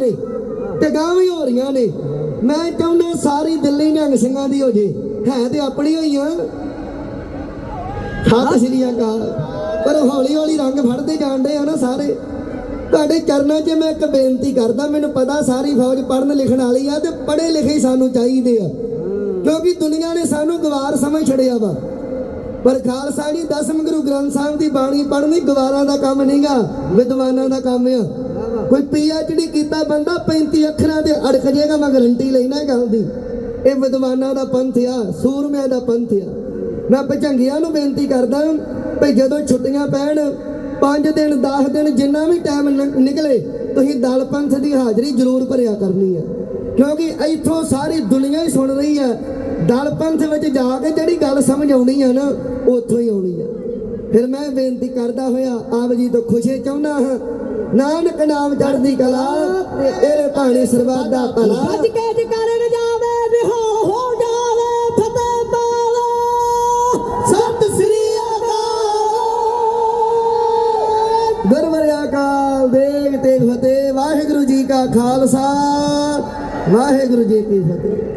ਨੇ। ਤੇ ਗਾਂ ਹੋ ਰਹੀਆਂ ਨੇ। ਮੈਂ ਚਾਹੁੰਦਾ ਸਾਰੀ ਦਿੱਲੀ ਨਿਹੰਗ ਸਿੰਘਾਂ ਦੀ ਹੋ ਜੇ। ਹੈ ਤੇ ਆਪਣੀ ਹੋਈ ਆ। ਸ੍ਰੀ ਅਕਾਲ। ਪਰ ਹੌਲੀ ਹੌਲੀ ਰੰਗ ਫੜਦੇ ਜਾਂਦੇ ਆ ਨਾ ਸਾਰੇ। ਤੁਹਾਡੇ ਚਰਨਾਂ 'ਚ ਮੈਂ ਇੱਕ ਬੇਨਤੀ ਕਰਦਾ, ਮੈਨੂੰ ਪਤਾ ਸਾਰੀ ਫੌਜ ਪੜਨ ਲਿਖਣ ਵਾਲੀ ਆ ਤੇ ਪੜ੍ਹੇ ਲਿਖੇ ਹੀ ਸਾਨੂੰ ਚਾਹੀਦੇ ਆ। ਕਿਉਂਕਿ ਦੁਨੀਆ ਨੇ ਸਾਨੂੰ ਗਵਾਰ ਸਮਝ ਛੜਿਆ ਵਾ। ਪਰ ਖਾਲਸਾ ਜੀ, ਦਸਮ ਗੁਰੂ ਗ੍ਰੰਥ ਸਾਹਿਬ ਦੀ ਬਾਣੀ ਪੜ੍ਹਨੀ ਗਵਾਰਾਂ ਦਾ ਕੰਮ ਨਹੀਂਗਾ ਵਿਦਵਾਨਾਂ ਦਾ ਕੰਮ ਆ। ਕੋਈ ਪੀਐਚਡੀ ਕੀਤਾ ਬੰਦਾ 35 ਅੱਖਰਾਂ ਦੇ ਅੜਕ ਜੇਗਾ ਮੈਂ ਗਰੰਟੀ ਲੈਣਾ ਗੱਲ ਦੀ ਇਹ ਵਿਦਵਾਨਾਂ ਦਾ ਪੰਥ ਆ, ਸੂਰਮਿਆਂ ਦਾ ਪੰਥ ਆ। ਮੈਂ ਭਜੰਗੀਆਂ ਨੂੰ ਬੇਨਤੀ ਕਰਦਾ ਭਈ ਜਦੋਂ ਛੁੱਟੀਆਂ ਪੈਣ 5 ਦਿਨ 10 ਦਿਨ, ਜਿੰਨਾ ਵੀ ਟਾਈਮ ਨਿਕਲੇ, ਤੁਸੀਂ ਦਲ ਪੰਥ ਦੀ ਹਾਜ਼ਰੀ ਜ਼ਰੂਰ ਭਰਿਆ ਕਰਨੀ ਹੈ ਕਿਉਂਕਿ ਇੱਥੋਂ ਸਾਰੀ ਦੁਨੀਆ ਹੀ ਸੁਣ ਰਹੀ ਹੈ ਦਲ ਪੰਥ ਵਿੱਚ ਜਾ ਕੇ ਜਿਹੜੀ ਗੱਲ ਸਮਝ ਆਉਣੀ ਹੈ ਨਾ ਉੱਥੋਂ ਹੀ ਆਉਣੀ ਹੈ ਫਿਰ ਮੈਂ ਬੇਨਤੀ ਕਰਦਾ ਹੋਇਆ ਆਪ ਜੀ ਤੋਂ ਖੁਸ਼ੀ ਚਾਹੁੰਦਾ ਹਾਂ ਨਾਨਕ ਨਾਮ ਚੜ੍ਹਦੀ ਕਲਾ ਤੇਰੇ ਭਾਣੇ ਸਰਬੱਤ ਦਾ ਭਲਾ। ਅੱਜ ਕੇ ਜਕਾਰੇ ਜਾਵੇ ਵਿਹਾਰ ਹੋ ਜਾਵੇ ਫਤਿਹ ਪਾਵੇ। ਸਤਿ ਸ੍ਰੀ ਅਕਾਲ। ਗੁਰਵਰਿਆ ਕਾਲ ਦੇਗ ਤੇ ਫਤਿਹ ਵਾਹਿਗੁਰੂ ਜੀ ਕਾ ਖਾਲਸਾ ਵਾਹਿਗੁਰੂ ਜੀ ਕੀ ਫਤਿਹ।